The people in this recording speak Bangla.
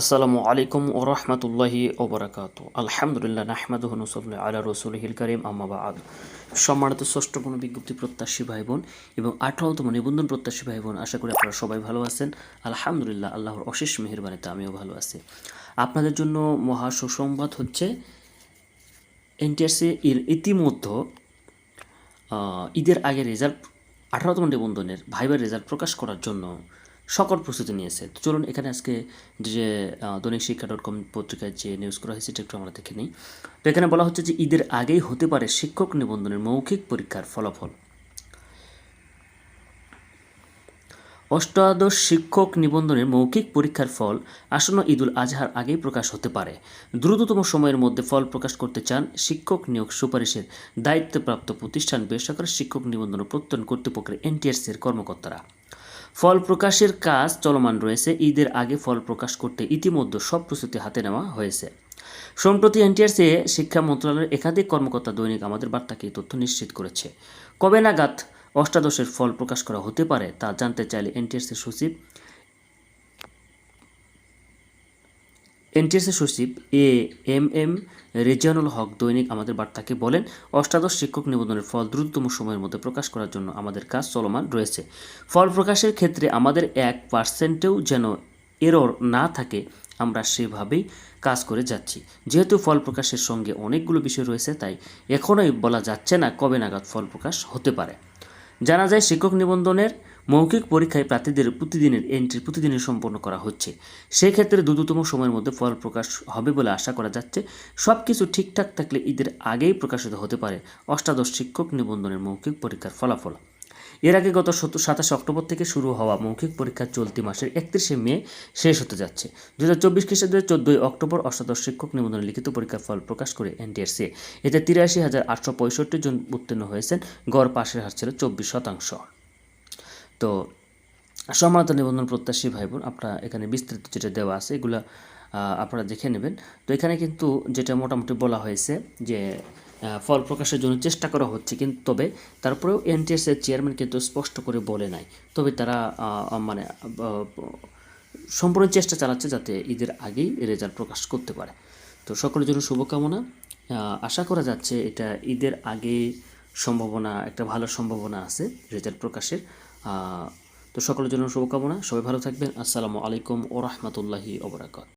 আসসালামু আলাইকুম ও রহমতুল্লাহি ওবরাকাত আলহামদুলিল্লাহ নাহমাদ হুনুসল্লাহ আলা রসুলহিল করিম আম্মাবাদ সম্মানিত ষষ্ঠ কোনো বিজ্ঞপ্তি প্রত্যাশী ভাই বোন এবং আঠারোতম নিবন্ধন প্রত্যাশী ভাই বোন আশা করি আপনারা সবাই ভালো আছেন। আলহামদুলিল্লাহ, আল্লাহর অশেষ মেহরবানিতে আমিও ভালো আছি। আপনাদের জন্য মহা সুসংবাদ হচ্ছে, এনটিআরসি এর ইতিমধ্যে ঈদের আগে রেজাল্ট আঠারোতম নিবন্ধনের ভাইবার রেজাল্ট প্রকাশ করার জন্য সকল প্রস্তুতি নিয়েছে। তো চলুন এখানে আজকে যে দৈনিক শিক্ষা ডট কম পত্রিকায় যে নিউজ করা হয়েছে, সেটা একটু আমরা দেখে নিই। তো এখানে বলা হচ্ছে যে, ঈদের আগেই হতে পারে শিক্ষক নিবন্ধনের মৌখিক পরীক্ষার ফলাফল। অষ্টাদশ শিক্ষক নিবন্ধনের মৌখিক পরীক্ষার ফল আসন্ন ঈদুল আজহার আগেই প্রকাশ হতে পারে। দ্রুততম সময়ের মধ্যে ফল প্রকাশ করতে চান শিক্ষক নিয়োগ সুপারিশের দায়িত্বপ্রাপ্ত প্রতিষ্ঠান বেসরকারি শিক্ষক নিবন্ধন প্রত্যয়ন কর্তৃপক্ষের এনটিএসসির কর্মকর্তারা। ফল প্রকাশের কাজ চলমান রয়েছে। ঈদের আগে ফল প্রকাশ করতে ইতিমধ্যে সব প্রস্তুতি হাতে নেওয়া হয়েছে। সম্প্রতি এনটিআরসি শিক্ষা মন্ত্রণালয়ের একাধিক কর্মকর্তা দৈনিক আমাদের বার্তাকে এই তথ্য নিশ্চিত করেছে। কবে নাগাদ অষ্টাদশের ফল প্রকাশ করা হতে পারে তা জানতে চাইলে এনটিআরসি সচিব এনটিএসএ সচিব এ এম এম রেজিয়ানুল হক দৈনিক আমাদের বার্তাকে বলেন, অষ্টাদশ শিক্ষক নিবন্ধনের ফল দ্রুততম সময়ের মধ্যে প্রকাশ করার জন্য আমাদের কাজ চলমান রয়েছে। ফল প্রকাশের ক্ষেত্রে আমাদের এক পার্সেন্টেও যেন এরর না থাকে, আমরা সেভাবেই কাজ করে যাচ্ছি। যেহেতু ফল প্রকাশের সঙ্গে অনেকগুলো বিষয় রয়েছে, তাই এখনোই বলা যাচ্ছে না কবে নাগাদ ফল প্রকাশ হতে পারে। জানা যায়, শিক্ষক নিবন্ধনের মৌখিক পরীক্ষায় প্রার্থীদের প্রতিদিনের এন্ট্রি প্রতিদিনই সম্পন্ন করা হচ্ছে। সেক্ষেত্রে দ্রুততম সময়ের মধ্যে ফল প্রকাশ হবে বলে আশা করা যাচ্ছে। সব কিছু ঠিকঠাক থাকলে ঈদের আগেই প্রকাশিত হতে পারে অষ্টাদশ শিক্ষক নিবন্ধনের মৌখিক পরীক্ষার ফলাফল। এর আগে গত সাতাশে অক্টোবর থেকে শুরু হওয়া মৌখিক পরীক্ষা চলতি মাসের একত্রিশে মে শেষ হতে যাচ্ছে। দু হাজার চব্বিশ খ্রিস্টাব্দের চোদ্দোই অক্টোবর অষ্টাদশ শিক্ষক নিবন্ধনের লিখিত পরীক্ষার ফল প্রকাশ করে এনটিআরসি এতে তিরাশি হাজার আটশো পঁয়ষট্টি জন উত্তীর্ণ হয়েছেন। গড় পাশের হার ছিল চব্বিশ শতাংশ। তো সম্মানিত নিবন্ধন প্রত্যাশী ভাই বোন আপনারা এখানে বিস্তারিত যেটা দেওয়া আছে, এগুলো আপনারা দেখে নেবেন। তো এখানে কিন্তু যেটা মোটামুটি বলা হয়েছে যে ফল প্রকাশের জন্য চেষ্টা করা হচ্ছে, কিন্তু তবে তারপরেও এনটিএস এর চেয়ারম্যান কিন্তু স্পষ্ট করে বলে নাই। তবে তারা মানে সম্পূর্ণ চেষ্টা চালাচ্ছে যাতে ঈদের আগেই রেজাল্ট প্রকাশ করতে পারে। তো সকলের জন্য শুভকামনা। আশা করা যাচ্ছে এটা ঈদের আগে সম্ভাবনা, একটা ভালো সম্ভাবনা আছে রেজাল্ট প্রকাশের। তো সকলের জন্য শুভকামনা। সবাই ভালো থাকবেন। আসসালামু আলাইকুম ও রহমতুল্লাহি ওবরাকাত